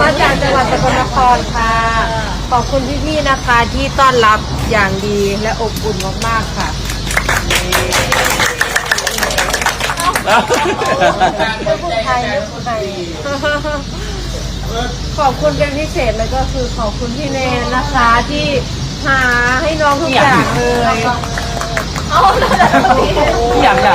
มาจากจังหวัดสกลนครค่ะ ขอบคุณพี่ๆนะคะที่ต้อนรับอย่างดีและอบอุ่นมากๆค่ะไทยไทยขอบคุณเป็นพิเศษเลยก็คือขอบคุณพี่เนนนะคะที่หาให้น้องทุกอย่างเลยอย่างอย่า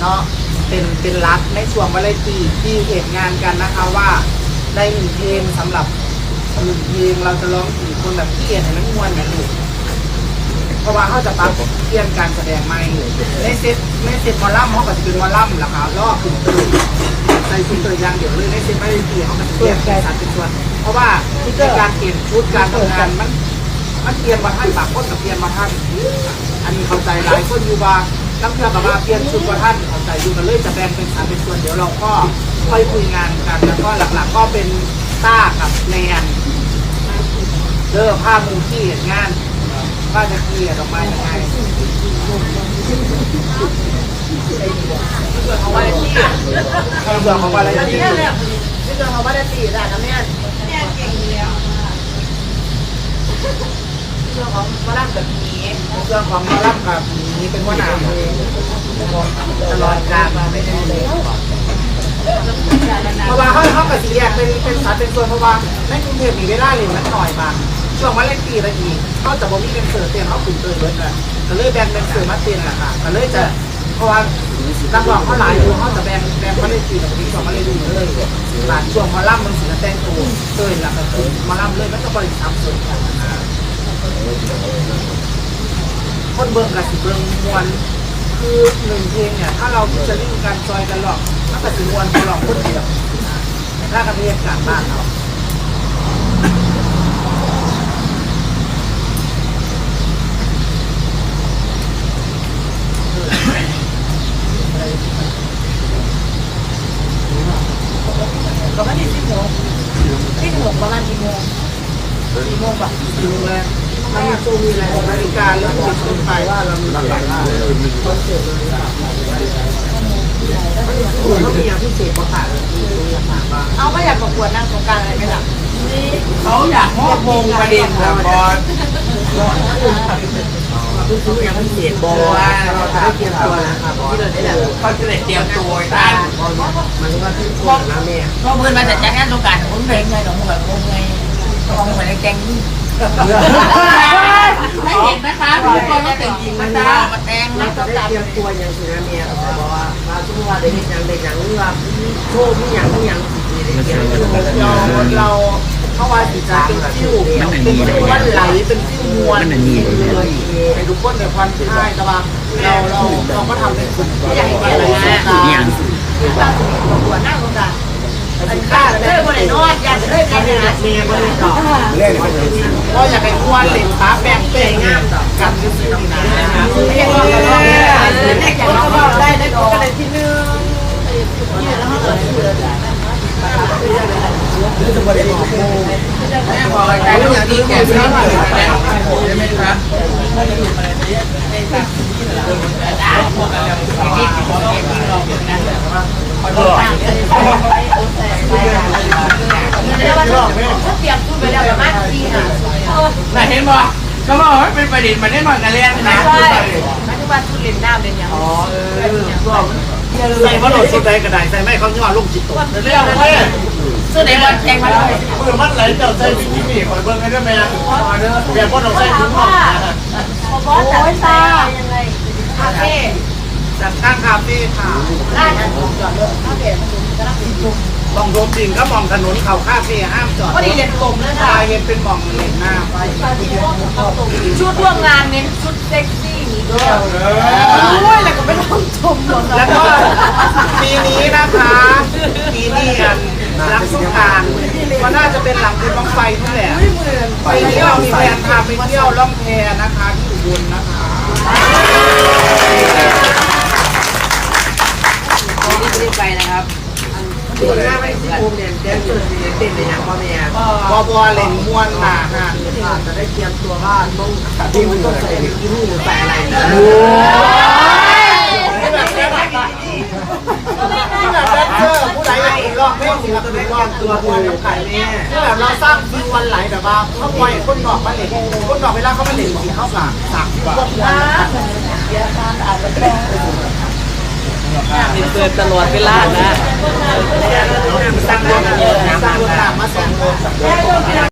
เนาะเป็นเป็นรักในช่วงวาเลนตีที่เหตุงานกันนะคะว่าได้หนึ่งเพลงสำหรับหนึ่งเพลงเราจะร้องสี่คนแบบเกียรให้มันมวนกันลูกเพราะว่าเขาจะปรับเปลี่ยนการแสดงใหม่ในเซตในเซตวอลลัมเขาก็จะเป็นวอลลัมแหละค่ะรอบขึ้นตื่นใส่ชุดตัวอย่างเดียวเลยในเซตวาเลนตีเขาก็จะเปลี่ยนเป็นสัดเป็นส่วน เพราะว่าในการเปลี่ยนชุดการทำงานมันมันเปลี่ยนมาท่านบางคนกับเปลี่ยนมาท่านอันนี้เข้าใจหลายคนอยู่ว่า น้ำเกลือกับว่าเปลี่ยนชุดมาท่านเข้าใจอยู่กันเลยจะแบ่งเป็นสามเป็นส่วนเดี๋ยวเราก็ค่อยคุยงานกันแล้วก็หลักๆก็เป็นต้ากับแนนเลิกผ้ามูที่เห็นงานว่าจะเคลียร์ออกมายังไงเรื่องของวาเลนตี้เรื่องของวาเลนตี้เรื่องเขาว่าได้ตีแต่น้ำเนี่ยเรื่องของมาลับแบบนี้เรื่องของมาลับแบบนี้ นี่เป็นว่าหนาเลยตลอดการไม่ได้เลยเพราะว่าเขาเขากับสีแยกเป็นเป็นสัดเป็นส่วนเพราะว่าในกรุงเทพมีเวลาเรียนมันหน่อยบางช่วงวันเล่นปีละอีกเขาจะบ่มีเป็นเสือเตียนเขาขุนเตือนเลยนะก็เลยแบ่งเป็นเสือมาเตียนแหละค่ะก็เลยจะเพราะว่านักร้องเขาหลายอยู่เขาจะแบ่งแบ่งมาเล่นปีกับปีสองมาเล่นดูเลยบางช่วงมาล่ำมันสีแต่งตัวเตือนหลักก็คือมาล่ำเลยมันก็บริสุทธิ์สุดนะ คนเบิ่งกับสิเบิ่งมวนคือหนึ่งเพลงเนี่ยถ้าเราจะเล่นกันจอยกันหรอกถ้ากับสิมวนก็หรอกคนเดียวถ้ากับเรียนการบ้านเราก็ไม่ได้สิบโมงที่หกประมาณกี่โมงสี่โมงป่ะสี่โมงแล้ว มันมีตัวมีอะไรหกนาฬิกาเริ่มติดขึ้นไปว่าเรามีหลักฐานเขามีอย่างพิเศษประกาศเลยมีอย่างบ้างเอาก็อยากประกวดนางสงการอะไรไหมล่ะเขาอยากมอบมงประเด็นครับบอลคืออย่างพิเศษบอกว่าเราจะได้เตรียมตัวนะครับที่เราได้แบบเขาจะได้เตรียมตัวท่านมันก็ที่ตัวนะแม่ก็เพื่อนมาจัดงานสงการผมเพลงไงหนูแบบงงไงมองเหมือนแกงนี่ ไม่เห็นนะคะทุกคนต้องแต่งจริงนะคะมาแต่งเรานะจะได้เตรียมตัวอย่างสินะแม่เขาบอกว่าว่าทุกวันได้เห็นอย่างใดอย่างหนึ่งว่าโชว์มีอย่างมีอย่างสิได้เตรียมตัวเราเราเข้าว่าสิจะเป็นฟิวเป็นวันไหลเป็นฟิวมวลเลยให้ทุกคนในควันค่ายแต่ว่าเราเราเราก็ทำเป็นกลุ่มอย่างไรนะอย่างประกวดหน้าสงการ อันาเลิกวันไหนนอนอยากจะเลิกกันนเมียก็เลยตอบก็อยากให้ควนเหล็กฟ้าแป้งเป้งามกันยุสินีนะเรียกว่ากันว่าเด็กก็บอกได้ได้ก็ได้ที่หนึ่งแม่บอกใจเรื่องที่แก่ไม่ได้ใช่ไหมครับเดี๋ยววันนี้เขาเตรียมพูดไปแล้วประมาณสี่ห้าแต่เห็ นบ่เขาบอกว่าเป็นประเด็นมาแน่นอนกันแล้วนะใช่ไม่ใช่ว่าทุเรียนน้ำเป็นอย่างอ๋อเออใส่ว่าโหลดสุดใดกระไดใส่ไม่เขาย่อลงจิตตกเรื่องเพื่อนสุดในวันแข่งมาเลยมือมันไหลเจ้าใส่ที่นี่คอยเบิ่งให้ได้ไหมแบบว่าเราใส่ถุงห่อพอจัดตายังไง จากข้างคาเฟ่ค่ะได้นะผมจอดรถข้าเฟ่ยนนจะรับผิดชอบมองรวมดินก็มองถนนเขาคาเฟ่ห้ามจอดพอดีเห็นกลมแล้วค่ะเห็นเป็นมองเห็นหน้าไปชุดร่วมงานเน้นชุดเซ็กซี่นี่ด้วยด้ยแล้วก็ไม่ต้องชมหรอแล้วก็ปีนี้นะคะปีนี้อันรักสุขการก็น่าจะเป็นหลังเป็นบ้องไฟนั่นแหละไปเที่ยวมีแผนพาไปเที่ยวล่องแพนะคะที่อุบลนะคะ รีบไปนะครับดูหน้าไปที่ภูมิเนี่ยแดนเซอร์เนี่ยเต้นในยังพ่อแม่บอบอเล่นม้วนหนาฮะจะได้เตรียมตัวว่าต้องที่มันต้องใส่กินหูใส่อะไรนะนี่แบบแดนเซอร์ผู้ใดรองเพลงศิลปินรองตัวตัวกับไก่แม่นี่แบบเราสร้างฟิววันไหลแบบว่าเขาปล่อยคนนอกมาเล่นคนนอกเวลาเขามาเล่นสีเข้ากับสามพวก ม้วนเกิดตลอดเวลานะสร้างรถสร้างรถตามาสองคน